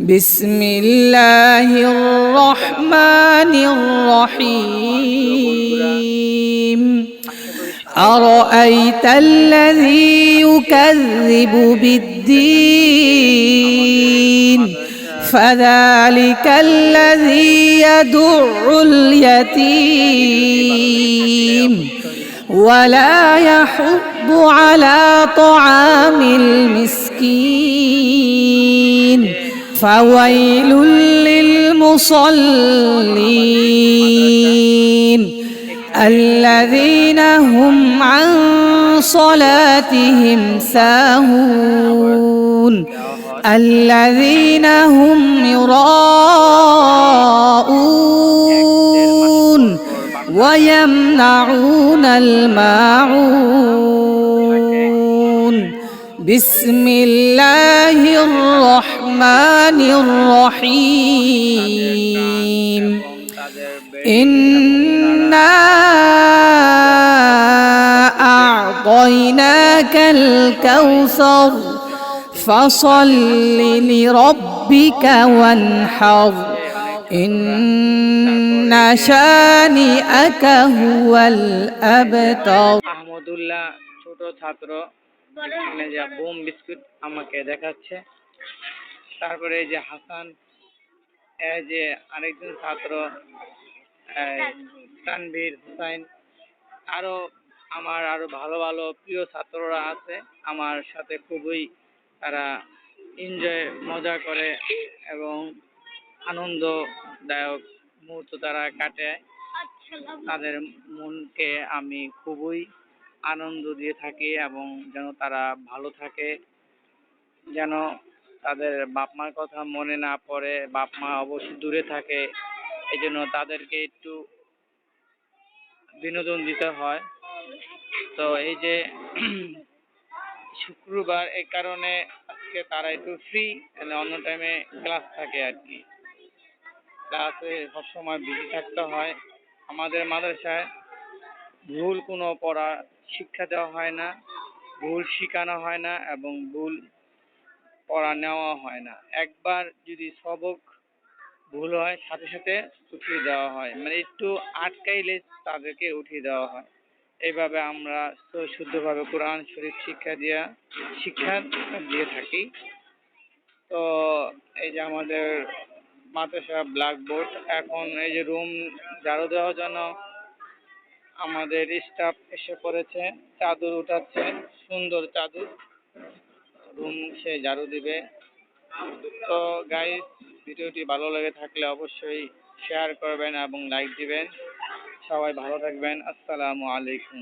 بسم الله الرحمن الرحيم. أرأيت الذي يكذب بالدين؟ فذلك الذي يدع اليتيم. ولا يحض على طعام المسكين. فويل للمصلين الذين هم عن صلاتهم ساهون الذين هم يراءون ويمنعون الماعون بسم الله الرحمن الرحيم إنا أعطيناك الكوثر فصل لربك وانحر إن شانئك هو الأبتر আহমদুল্লাহ ছোট ছাত্র এখানে যে বোম বিস্কুট আমাকে দেখাচ্ছে তারপরে যে হাসান যে আরেকজন ছাত্র তানভীর হুসাইন, আরও আমার আরও ভালো ভালো প্রিয় ছাত্ররা আছে। আমার সাথে খুবই তারা এনজয় মজা করে এবং আনন্দদায়ক মুহূর্ত তারা কাটে। তাদের মনকে আমি খুবই আনন্দ দিয়ে থাকি এবং যেন তারা ভালো থাকে, যেন তাদের বাপ মার কথা মনে না পড়ে বাপ মা অবশ্যই দূরে থাকে এই জন্য তাদেরকে একটু বিনোদন দিতে হয়। তো এই যে শুক্রবার এই কারণে আজকে তারা একটু ফ্রি অন্য টাইমে ক্লাস থাকে আর কি। ক্লাসে সবসময় বিজি থাকতে হয়। আমাদের মাদ্রাসায় ভুল কোনো পড়া শিক্ষা দেওয়া হয় না, ভুল শেখানো হয় না এবং ভুল পড়া নেওয়া হয় না। একবার যদি সবক ভুল হয়, সাথে সাথে উঠিয়ে দেওয়া হয়। মানে একটু আটকাইলে তাদেরকে উঠিয়ে দেওয়া হয়। এইভাবে আমরা শুদ্ধভাবে কোরআন শরীফ শিক্ষা দিয়া শিক্ষা দিয়ে থাকি। তো এই যে আমাদের মাদ্রাসা ব্ল্যাকবোর্ড, এখন এই যে রুম ঝাড়ু দেওয়ার জন্য আমাদের স্টাফ এসে পড়েছে। চাদর উঠাচ্ছে, সুন্দর চাদর। রুম সে ঝাড়ু দিবে। তো গাইস ভিডিওটি ভালো লেগে থাকলে অবশ্যই শেয়ার করবেন এবং লাইক দিবেন। সবাই ভালো থাকবেন। আসসালামু আলাইকুম।